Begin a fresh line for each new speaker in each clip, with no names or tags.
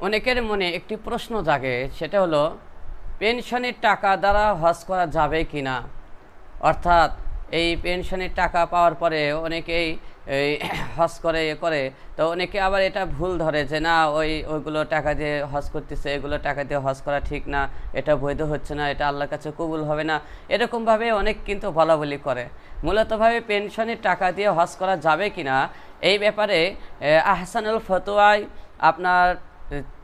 অনেকের মনে একটি প্রশ্ন জাগে, সেটা হলো, পেনশনের টাকা দ্বারা হজ করা যাবে কি না অর্থাৎ, এই পেনশনের টাকা পাওয়ার পরে অনেকেই এই হজ করে, এ করে, তো অনেকে আবার এটা ভুল ধরে যে, না, ওই, ওইগুলো টাকা দিয়ে হজ করতেছে, এগুলো টাকা দিয়ে হজ করা ঠিক না, এটা বৈধ হচ্ছে না, এটা আল্লাহর কাছে কবুল হবে না। এরকমভাবে অনেক কিন্তু বলা বলি করে। মূলতভাবে পেনশনের টাকা দিয়ে হজ করা যাবে কি না এই ব্যাপারে আহসানুল ফতোয়ায় আপনার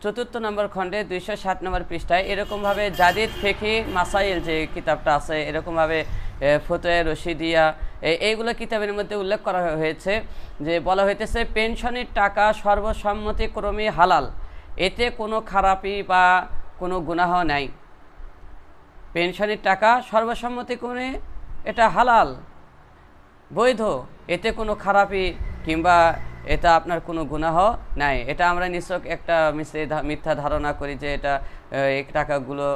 চতুর্থ নম্বর খণ্ডে দুইশো ষাট নম্বর পৃষ্ঠায় এরকমভাবে জাদিদ ফেকি মাসাইল যে কিতাবটা আছে, এরকমভাবে ফতোয়া, রশিদিয়া এইগুলো কিতাবের মধ্যে উল্লেখ করা হয়েছে যে বলা হইতেছে, পেনশনের টাকা সর্বসম্মতিক্রমে হালাল, এতে কোনো খারাপি বা কোনো গুনাহ নাই। পেনশনের টাকা সর্বসম্মতিক্রমে এটা হালাল, বৈধ, এতে কোনো খারাপি কিংবা এটা আপনার কোনো গুনাহ নাই। এটা আমরা নিশ্চয় একটা মিথ্যা ধারণা করি যে এটা এই টাকাগুলো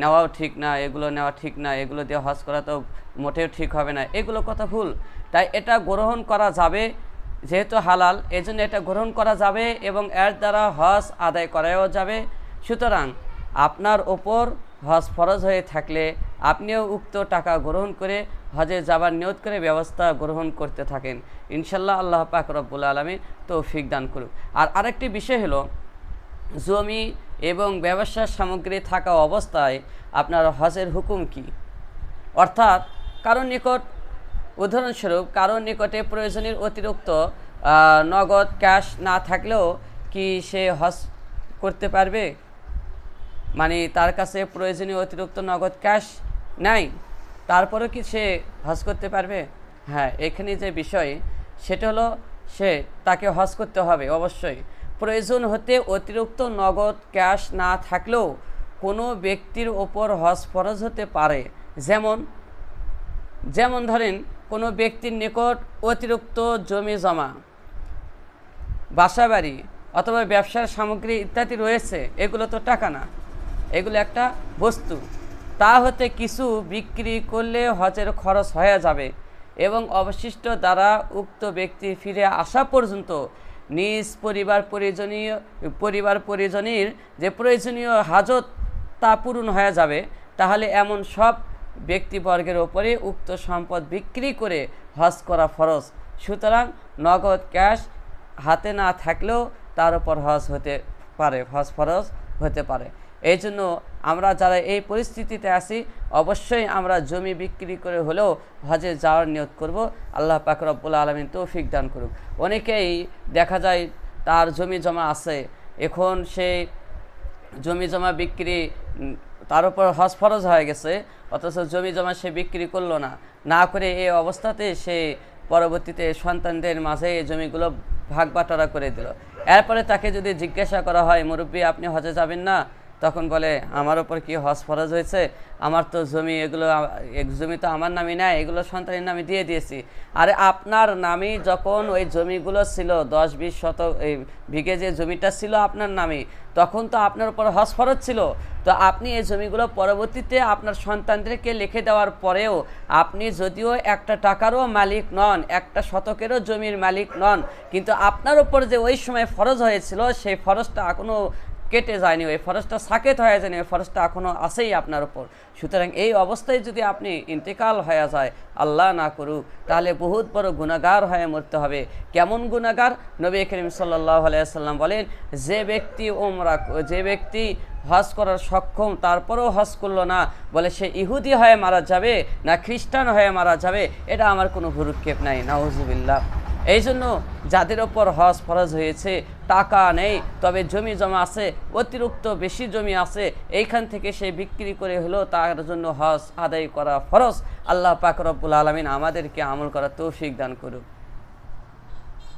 নেওয়াও ঠিক না, এগুলো নেওয়া ঠিক না, এগুলো দিয়ে হজ করা তো মোটেও ঠিক হবে না। এগুলো কথা ভুল। তাই এটা গ্রহণ করা যাবে যেহেতু হালাল, এজন্য এটা গ্রহণ করা যাবে এবং এর দ্বারা হজ আদায় করাও যাবে। সুতরাং আপনার ওপর হজ ফরজ হয়ে থাকলে আপনিও উক্ত টাকা গ্রহণ করে হজে যাবার নিয়ত করে ব্যবস্থা গ্রহণ করতে থাকেন। ইনশাল্লাহ আল্লাহ পাক রব্বুল আলমী তৌফিক দান করুক। আর আরেকটি বিষয় হলো, জমি এবং ব্যবসার সামগ্রী থাকা অবস্থায় আপনার হজের হুকুম কি? অর্থাৎ কারোর নিকট, উদাহরণস্বরূপ কারোর নিকটে প্রয়োজনের অতিরিক্ত নগদ ক্যাশ না থাকলেও কি সে হজ করতে পারবে? মানে তার কাছে প্রয়োজনীয় অতিরিক্ত নগদ ক্যাশ নাই। তারপরেও কি সে হজ করতে পারবে? হ্যাঁ এখানে যে বিষয়, সেটা হলো সে তাকে হজ করতে হবে, অবশ্যই। প্রয়োজন হতে অতিরিক্ত নগদ ক্যাশ না থাকলেও কোনো ব্যক্তির ওপর হজ ফরজ হতে পারে। যেমন যেমন ধরেন, কোনো ব্যক্তির নিকট অতিরিক্ত জমি জমা, বাসাবাড়ি অথবা ব্যবসার সামগ্রী ইত্যাদি রয়েছে, এগুলো তো টাকা না। এগুলো একটা বস্তু। তা হতে কিছু বিক্রি করলে হজের খরচ হয়ে যাবে এবং অবশিষ্ট দ্বারা উক্ত ব্যক্তি ফিরে আসা পর্যন্ত নিজ পরিবার পরিজনীয়, পরিবার পরিজনীর যে প্রয়োজনীয় হাজত তা পূরণ হয়ে যাবে। তাহলে এমন সব ব্যক্তিবর্গের ওপরে উক্ত সম্পদ বিক্রি করে হজ করা ফরজ। সুতরাং নগদ ক্যাশ হাতে না থাকলেও তার উপর হজ হতে পারে, হজ ফরজ হতে পারে। এই জন্য আমরা যারা এই পরিস্থিতিতে আছি, অবশ্যই আমরা জমি বিক্রি করে হলেও হজে যাওয়ার নিয়ত করব। আল্লাহ পাক রব্বুল আলমিন তৌফিক দান করুক। অনেকেই দেখা যায় তার জমি জমা আছে, এখন সে জমি জমা বিক্রি, তার উপর হজ ফরজ হয়ে গেছে, অথচ জমি জমা সে বিক্রি করল না। না করে এই অবস্থাতে সে পরবর্তীতে সন্তানদের মাঝে এই জমিগুলো ভাগ বাটোয়ারা করে দিল। এরপরে তাকে যদি জিজ্ঞাসা করা হয়, মুরব্বী, আপনি হজে যাবেন না? তখন বলে, আমার ওপর কি হজ ফরজ হয়েছে? আমার তো জমি, এগুলো জমি তো আমার নামে নেয় এগুলো সন্তানের নামে দিয়ে দিয়েছি। আরে আপনার নামে যখন ওই জমিগুলো ছিল, দশ, বিশ শত এই বিঘে যে জমিটা ছিল আপনার নামে তখন তো আপনার উপর হজ ফরজ ছিল। তো আপনি এই জমিগুলো পরবর্তীতে আপনার সন্তানদেরকে লিখে দেওয়ার পরেও আপনি যদিও একটা টাকারও মালিক নন, একটা শতকেরও জমির মালিক নন, কিন্তু আপনার উপর যে ওই সময় ফরজ হয়েছিল, সেই ফরজটা এখনও কেটে যায়নি ওই ফরজটা সাকেত হয়ে যায়নি ওই ফরজটা এখনও আছেই আপনার উপর। সুতরাং এই অবস্থায় যদি আপনি ইন্তেকাল হয়ে যায়, আল্লাহ না করুক, তাহলে বহুত বড় গুণাগার হয়ে মরতে হবে। কেমন গুণাগার নবী করিম সাল্লাহ আলাইসাল্লাম বলেন, যে ব্যক্তি ওমরা যে ব্যক্তি হজ করার সক্ষম, তারপরেও হজ করল না। বলে, সে ইহুদি হয়ে মারা যাবে না খ্রিস্টান হয়ে মারা যাবে? এটা আমার কোনো ভুরুক্ষেপ নাই, নাউজুবিল্লাহ। এই জন্য যাদের ওপর হজ ফরজ হয়েছে টাকা নেই, তবে জমি জমা আছে, অতিরিক্ত বেশি জমি আছে, এইখান থেকে সে বিক্রি করে হলেও তার জন্য হজ আদায় করা ফরজ। আল্লাহ পাক রব্বুল আলমিন আমাদেরকে আমল করা তৌফিক দান করুক।